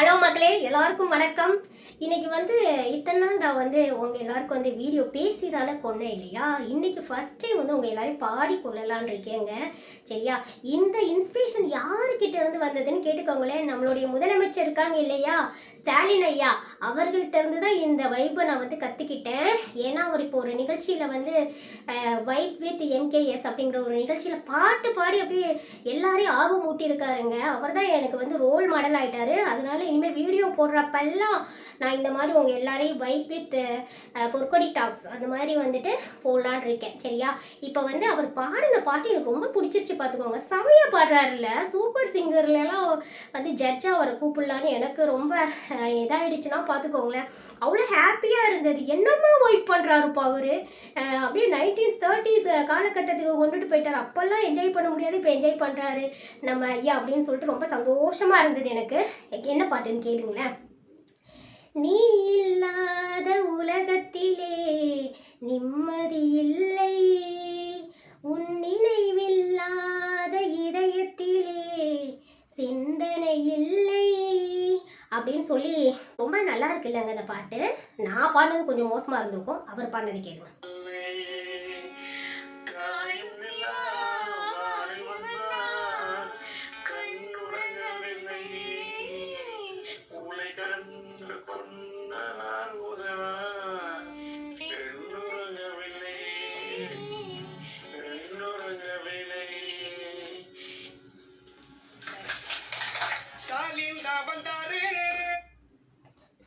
Hello மக்களே எல்லாருக்கும் வணக்கம். இன்னைக்கு வந்து இத்தனை நாள் நான் வந்து உங்கள் எல்லாருக்கும் வந்து வீடியோ பேசி தானே கொண்டேன் இல்லையா? இன்னைக்கு ஃபர்ஸ்ட் டைம் வந்து உங்கள் எல்லாரையும் பாடி கொள்ளலான்னு இருக்கேங்க. சரியா? இந்த இன்ஸ்பிரேஷன் யாருக்கிட்ட இருந்து வந்ததுன்னு கேட்டுக்கோங்களேன். நம்மளுடைய முதலமைச்சர் இருக்காங்க இல்லையா? ஸ்டாலின் ஐயா. அவர்கள்ட்ட இருந்து தான் இந்த வைப்பை நான் வந்து கற்றுக்கிட்டேன் ஏன்னா அவர் இப்போ ஒரு நிகழ்ச்சியில் வந்து வைப் வித் எம்கேஎஸ் அப்படிங்கிற ஒரு நிகழ்ச்சியில் பாட்டு பாடி அப்படியே எல்லாரையும் ஆர்வம் ஊட்டியிருக்காருங்க அவர் தான் எனக்கு வந்து ரோல் மாடல் ஆகிட்டாரு அதனால இனிமேல் வீடியோ போடுறப்பெல்லாம் நான் இந்த மாதிரி உங்கள் எல்லாரையும் வைப் வித் பொற்கொடி டாக்ஸ் அந்த மாதிரி வந்துட்டு போடலான் இருக்கேன் சரியா? இப்போ வந்து அவர் பாடின பாட்டு எனக்கு ரொம்ப பிடிச்சிருச்சு பார்த்துக்கோங்க செமையாக பாடுறாருல சூப்பர் சிங்கர்லாம் வந்து ஜட்ஜாக அவரை கூப்பிடலான்னு எனக்கு ரொம்ப இதாகிடுச்சுன்னா இதாயிடுச்சுன்னா பார்த்துக்கோங்களேன் அவ்வளோ ஹாப்பியாக இருந்தது. என்னமா ஒயிட் பண்ணுறாருப்பா அவர்? அப்படியே நைன்டீன்ஸ் தேர்ட்டிஸ் காலகட்டத்துக்கு கொண்டுட்டு போயிட்டார். அப்போல்லாம் என்ஜாய் பண்ண முடியாது. இப்போ என்ஜாய் பண்ணுறாரு நம்ம ஐயா அப்படின்னு சொல்லிட்டு ரொம்ப சந்தோஷமாக இருந்தது எனக்கு என்ன பாட்டுன்னு கேளுங்களேன். நீ இல்லாத உலகத்திலே நிம்மதி இல்லை. உன் நினைவில்லாத இதயத்திலே சிந்தனை இல்லை. அப்படின்னு சொல்லி ரொம்ப நல்லா இருக்கு இல்லைங்க இந்த பாட்டு. நான் பாடினது கொஞ்சம் மோசமாக இருந்திருக்கும். அவர் பாடினது கேளுங்க.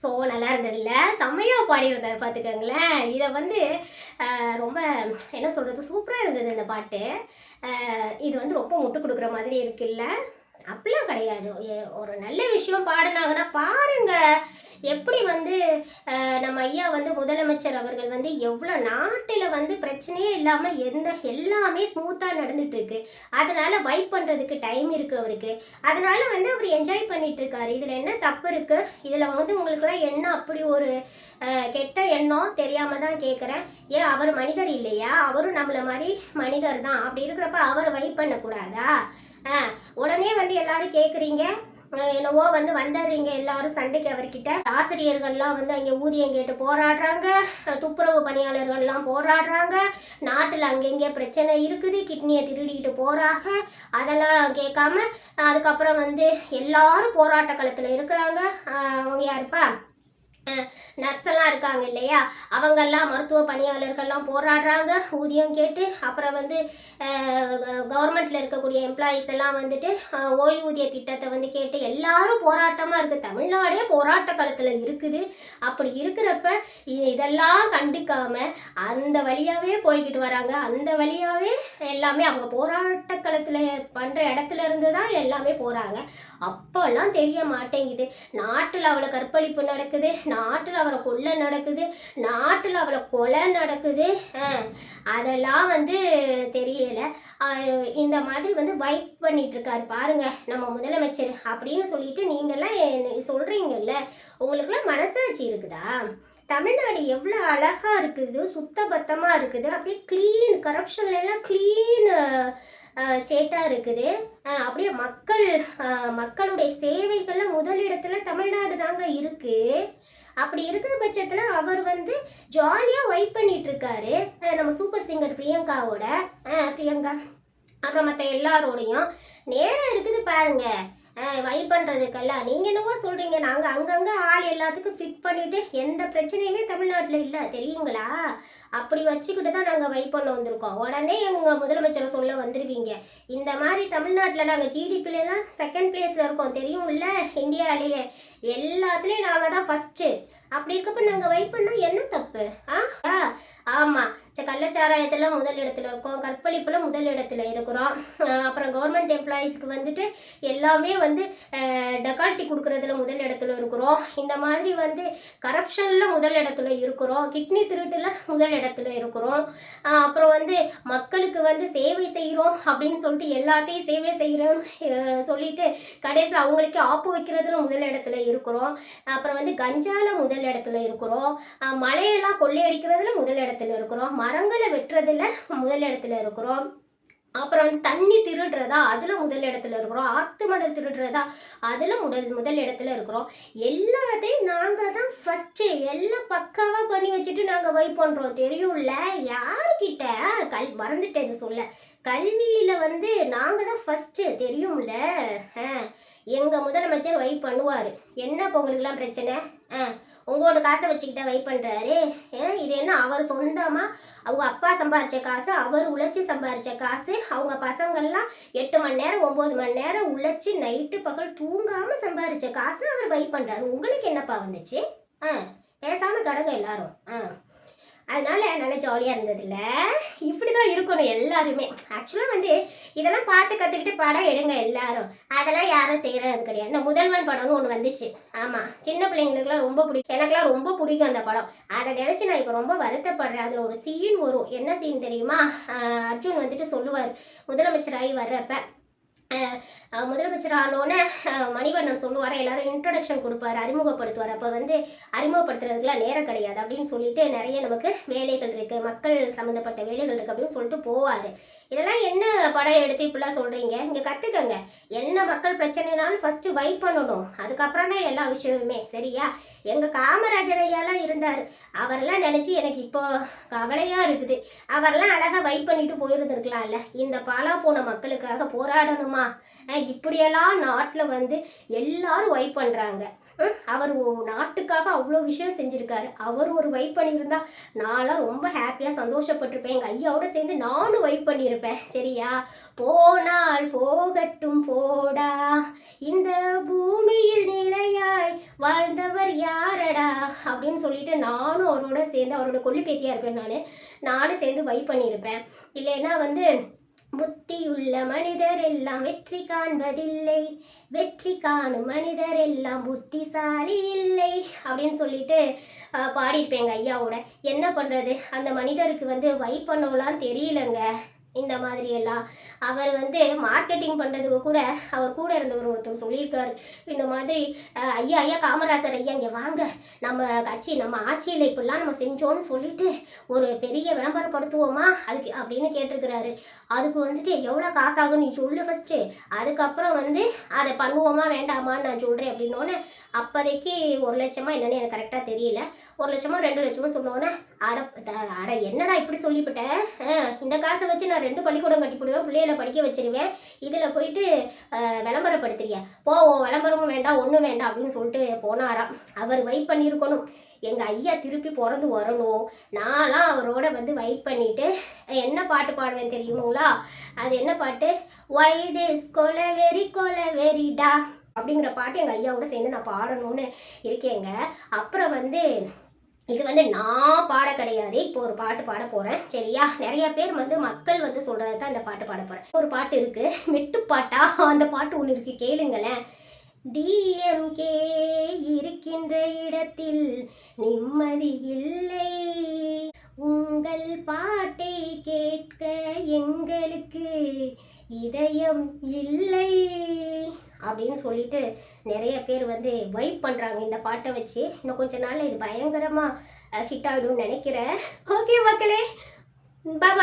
ஸோ நல்லா இருந்ததுல்ல? செம்மையாக பாடியிருந்தார் பார்த்துக்கோங்களேன் இதை வந்து ரொம்ப என்ன சொல்கிறது சூப்பராக இருந்தது இந்த பாட்டு. இது வந்து ரொம்ப முட்டு கொடுக்குற மாதிரி இருக்குல்ல? அப்படிலாம் கிடையாது. ஒரு நல்ல விஷயம் பாடினாங்கன்னா பாருங்க. எப்படி வந்து நம்ம ஐயா வந்து முதலமைச்சர் அவர்கள் வந்து எவ்வளோ நாட்டில் வந்து பிரச்சனையே இல்லாமல் எந்த எல்லாமே ஸ்மூத்தாக நடந்துகிட்ருக்கு அதனால் வைப் பண்ணுறதுக்கு டைம் இருக்குது அவருக்கு. அதனால் வந்து அவர் என்ஜாய் பண்ணிகிட்ருக்காரு இதில் என்ன தப்பு இருக்குது இதில் வந்து உங்களுக்குலாம் என்ன அப்படி ஒரு கெட்ட எண்ணம் தெரியாமல் தான் கேட்குறேன் ஏன் அவர் மனிதர் இல்லையா? அவரும் நம்மளை மாதிரி மனிதர் தான். அப்படி இருக்கிறப்ப அவரை வைப் பண்ணக்கூடாதா? உடனே வந்து எல்லாரும் கேட்குறீங்க என்னவோ வந்து வந்துடுறீங்க எல்லாரும் சண்டைக்கு அவர்கிட்ட. ஆசிரியர்கள்லாம் வந்து அங்கே ஊதியம் கேட்டு போராடுறாங்க. துப்புரவு பணியாளர்கள்லாம் போராடுறாங்க. நாட்டில் அங்கெங்கே பிரச்சனை இருக்குது கிட்னியை திருடிக்கிட்டு போகிறாங்க அதெல்லாம் கேட்காம அதுக்கப்புறம் வந்து எல்லாரும் போராட்ட களத்தில் இருக்கிறாங்க. அவங்க யாருப்பா? நர்ஸெல்லாம் இருக்காங்க இல்லையா? அவங்கெல்லாம் மருத்துவ பணியாளர்கள்லாம் போராடுறாங்க. ஊதியம் கேட்டு அப்புறம் வந்து கவர்மெண்ட்டில் இருக்கக்கூடிய எம்ப்ளாயீஸ் எல்லாம் வந்துட்டு ஓய்வூதிய திட்டத்தை வந்து கேட்டு எல்லாரும் போராட்டமாக இருக்குது தமிழ்நாடே போராட்ட காலத்தில் இருக்குது. அப்படி இருக்கிறப்ப இதெல்லாம் கண்டுக்காமல் அந்த வழியாகவே போய்கிட்டு வராங்க. அந்த வழியாகவே எல்லாமே அவங்க போராட்ட களத்தில் பண்ணுற இடத்துல இருந்து தான் எல்லாமே போகிறாங்க அப்போல்லாம் தெரிய மாட்டேங்குது. நாட்டில் அவ்வளோ கற்பழிப்பு நடக்குது. நாட்டில் அவரை கொள்ளை நடக்குது நாட்டில் அவளை கொலை நடக்குது. அதெல்லாம் வந்து தெரியல. இந்த மாதிரி வந்து வைப் பண்ணிட்டு இருக்காரு. பாருங்க நம்ம முதலமைச்சர் அப்படின்னு சொல்லிட்டு நீங்கள்லாம் என்ன சொல்றீங்கல்ல உங்களுக்குலாம் மனசாட்சி இருக்குதா? தமிழ்நாடு எவ்வளோ அழகாக இருக்குது சுத்தபத்தமாக இருக்குது அப்படியே க்ளீன் கரப்ஷன்ல எல்லாம் க்ளீன் ஸ்டேட்டாக இருக்குது. அப்படியே மக்கள் மக்களுடைய சேவைகளில் முதலிடத்தில் தமிழ்நாடு தாங்க இருக்குது அப்படி இருக்கிற பட்சத்தில் அவர் வந்து ஜாலியாக வைப் பண்ணிட்டு இருக்காரு நம்ம சூப்பர் சிங்கர் பிரியங்காவோட. பிரியங்கா அப்புறம் மற்ற எல்லாரோடையும் நேரம் இருக்குது பாருங்கள் வைப் பண்ணுறதுக்கெல்லாம் நீங்கள் என்னவோ சொல்கிறீங்க நாங்கள் அங்கங்கே ஆள் எல்லாத்துக்கும் ஃபிட் பண்ணிவிட்டு எந்த பிரச்சனையுமே தமிழ்நாட்டில் இல்லை தெரியுங்களா? அப்படி வச்சுக்கிட்டு தான் நாங்கள் வைப் பண்ண வந்திருக்கோம். உடனே எங்கள் முதலமைச்சரை சொல்ல வந்துடுவீங்க இந்த மாதிரி தமிழ்நாட்டில் நாங்கள் ஜிடிபிலலாம் செகண்ட் பிளேஸில் இருக்கோம். தெரியும்ல? இந்தியாவிலேயே எல்லாத்துலேயும் நாங்கள் தான் ஃபஸ்ட்டு அப்படி இருக்கப்ப நாங்கள் வைப் பண்ணால் என்ன தப்பு? ஆ? ஆ ஆமாம் கள்ளச்சாராயத்தில் முதல் இடத்துல இருக்கோம். கற்பழிப்பில் முதல் இடத்துல இருக்கிறோம். அப்புறம் கவர்மெண்ட் எம்ப்ளாயீஸ்க்கு வந்துட்டு எல்லாமே வந்து டெக்கால்ட்டி கொடுக்குறதுல முதல் இடத்துல இருக்கிறோம். இந்த மாதிரி வந்து கரப்ஷனில் முதல் இடத்துல இருக்கிறோம். கிட்னி திருட்டில் முதல் இடத்துல இருக்கிறோம். அப்புறம் வந்து மக்களுக்கு வந்து சேவை செய்கிறோம் அப்படின்னு சொல்லிட்டு எல்லாத்தையும் சேவை செய்கிறோம் சொல்லிட்டு கடைசியில் அவங்களுக்கே ஆப்பு வைக்கிறதுல முதல் இடத்துல இருக்கிறோம். அப்புறம் வந்து கஞ்சால முதல் இடத்துல இருக்கிறோம். மலையெல்லாம் கொள்ளையடிக்கிறதுல முதல் இடத்துல இருக்கிறோம். மரங்களை வெட்டுறதுல முதல் இடத்துல இருக்கிறோம். அப்புறம் வந்து தண்ணி திருடுறதா அதில் முதல் இடத்துல இருக்கிறோம். ஆத்து மணல் திருடுறதா அதில் முதல் முதல் இடத்துல இருக்கிறோம். எல்லாத்தையும் நாங்கள் தான் ஃபஸ்ட்டு எல்லாம் பக்காவாக பண்ணி வச்சுட்டு நாங்கள் வை பண்ணுறோம் தெரியும்ல? யார்கிட்ட? கல் மறந்துட்டேன் இதை சொல்ல. கல்வியில் வந்து நாங்கள் தான் ஃபஸ்ட்டு தெரியும்ல? ஆ. எங்கள் முதலமைச்சர் வை பண்ணுவார். என்ன இப்போ உங்களுக்குலாம் பிரச்சனை? ஆ. உங்களோட காசை வச்சுக்கிட்ட வை பண்ணுறாரு இது என்ன அவர் சொந்தமாக அவங்க அப்பா சம்பாரித்த காசு அவர் உழைச்சி சம்பாரித்த காசு அவங்க பசங்கள்லாம் எட்டு மணி நேரம் ஒம்பது மணி நேரம் உழைச்சி நைட்டு பகல் தூங்காமல் சம்பாரித்த காசு அவர் வை பண்ணுறாரு உங்களுக்கு என்னப்பா வந்துச்சு? ஆ. பேசாமல் கடங்க எல்லாரும். ஆ. அதனால் நல்லா ஜாலியாக இருந்ததில்ல. இப்படி தான் இருக்கணும் எல்லாருமே. ஆக்சுவலாக வந்து இதெல்லாம் பார்த்து கற்றுக்கிட்டு படம் எடுங்க எல்லாரும். அதெல்லாம் யாரும் செய்கிறது கிடையாது. இந்த முதல்வன் படம்னு ஒன்று வந்துச்சு. ஆமாம் சின்ன பிள்ளைங்களுக்குலாம் ரொம்ப பிடிக்கும். எனக்குலாம் ரொம்ப பிடிக்கும் அந்த படம். அதை நினச்சி நான் இப்போ ரொம்ப வருத்தப்படுறேன். அதில் ஒரு சீன் வரும். என்ன சீன் தெரியுமா? அர்ஜுன் வந்துட்டு சொல்லுவார். முதலமைச்சராகி வர்றப்ப முதலமைச்சர் ஆனோடனே மணிவண்ணன் சொல்லுவார் எல்லாரும் இன்ட்ரடக்ஷன் கொடுப்பாரு அறிமுகப்படுத்துவார். அப்போ வந்து அறிமுகப்படுத்துறதுக்குலாம் நேரம் கிடையாது அப்படின்னு சொல்லிட்டு நிறைய நமக்கு வேலைகள் இருக்குது மக்கள் சம்மந்தப்பட்ட வேலைகள் இருக்குது அப்படின்னு சொல்லிட்டு போவார். இதெல்லாம் என்ன படம் எடுத்து இப்படிலாம் சொல்கிறீங்க இங்கே கற்றுக்கங்க என்ன மக்கள் பிரச்சனைனாலும் ஃபஸ்ட்டு வைப் பண்ணணும். அதுக்கப்புறம் தான் எல்லா விஷயமுமே சரியா? எங்கள் காமராஜர் ஐயாலாம் இருந்தார். அவரெல்லாம் நினச்சி எனக்கு இப்போ கவலையாக இருக்குது. அவரெல்லாம் அழகாக வைப் பண்ணிட்டு போயிருந்துருக்கலாம்ல. இந்த பாலா போன மக்களுக்காக போராடணுமா? இப்படியெல்லாம் நாட்டில் வந்து எல்லாரும் வைப் பண்ணுறாங்க அவர் நாட்டுக்காக அவ்வளோ விஷயம் செஞ்சுருக்காரு. அவர் ஒரு வைப் பண்ணியிருந்தா நான்லாம் ரொம்ப ஹாப்பியாக சந்தோஷப்பட்டிருப்பேன். எங்கள் ஐயாவோட சேர்ந்து நானும் வைப் பண்ணியிருப்பேன். சரியா? போனால் போகட்டும் போடா. இந்த பூமியில் நிலையாய் வாழ்ந்தவர் யாரடா? அப்படின்னு சொல்லிட்டு நானும் அவரோட சேர்ந்து அவரோட கொல்லி பேத்தியாக இருப்பேன் நான். நானும் சேர்ந்து வைப் பண்ணியிருப்பேன். இல்லைன்னா வந்து புத்தியுள்ள மனிதர் எல்லாம் வெற்றி காண்பதில்லை. வெற்றி காணும் மனிதர் எல்லாம் புத்திசாலி இல்லை. அப்படின்னு சொல்லிட்டு பாடியிருப்பேங்க ஐயாவோட. என்ன பண்ணுறது அந்த மனிதருக்கு வந்து வைப் பண்ணவெல்லாம் தெரியலங்க. இந்த மாதிரி எல்லாம் அவர் வந்து மார்க்கெட்டிங் பண்ணுறதுக்கு கூட அவர் கூட இருந்தவர் ஒருத்தர் சொல்லியிருக்காரு. இந்த மாதிரி ஐயா ஐயா காமராசர் ஐயா இங்கே வாங்க. நம்ம கட்சி நம்ம ஆட்சியில் இப்படிலாம் நம்ம செஞ்சோன்னு சொல்லிட்டு ஒரு பெரிய விளம்பரப்படுத்துவோமா? அதுக்கு அப்படின்னு கேட்டிருக்கிறாரு. அதுக்கு வந்துட்டு எவ்வளோ காசாகும்? நீ சொல்லு ஃபஸ்ட்டு அதுக்கப்புறம் வந்து அதை பண்ணுவோமா வேண்டாமான்னு நான் சொல்கிறேன் அப்படின்னோடனே அப்போதைக்கு ஒரு லட்சமா என்னென்னு எனக்கு கரெக்டாக தெரியல. ஒரு லட்சமோ ரெண்டு லட்சமோ சொன்னோன்னே அட த- அட என்னடா இப்படி சொல்லிவிட்டேன் இந்த காசை வச்சு நான் ரெண்டு பள்ளிக்கூடம் கட்டி போடுவேன் பிள்ளைகளை படிக்க வச்சிருவேன். இதில் போயிட்டு விளம்பரப்படுத்துறிய? போவோம் போ உன் விளம்பரமும் வேண்டாம் ஒன்றும் வேண்டாம் அப்படின்னு சொல்லிட்டு போனாராம். அவர் வெயிட் பண்ணியிருக்கணும் எங்கள் ஐயா திருப்பி பிறந்து வரணும். நான்லாம் அவரோட வந்து வெயிட் பண்ணிட்டு என்ன பாட்டு பாடுவேன் தெரியுங்களா அது என்ன பாட்டு? வைதேஸ் கொல கொலை கொல கொலை வெறிடா? அப்படிங்கிற பாட்டு எங்கள் ஐயாவோட சேர்ந்து நான் பாடணும்னு இருக்கேங்க. அப்புறம் வந்து இது வந்து நான் பாட கிடையாது. இப்போ ஒரு பாட்டு பாட போகிறேன் சரியா? நிறைய பேர் வந்து மக்கள் வந்து சொல்கிறது தான் இந்த பாட்டு பாட போகிறேன் ஒரு பாட்டு இருக்குது மெட்டுப்பாட்டா அந்த பாட்டு ஒன்று இருக்குது கேளுங்களேன். டிஎம்கே இருக்கின்ற இடத்தில் நிம்மதி இல்லை. உங்கள் பாட்டை கேட்க எங்களுக்கு இதயம் இல்லை. அப்படின்னு சொல்லிட்டு நிறைய பேர் வந்து வைப் பண்ணுறாங்க இந்த பாட்டை வச்சு. இன்னும் கொஞ்ச நாள் இது பயங்கரமாக ஹிட் ஆகிடும்னு நினைக்கிறேன். ஓகே மக்களே பாபா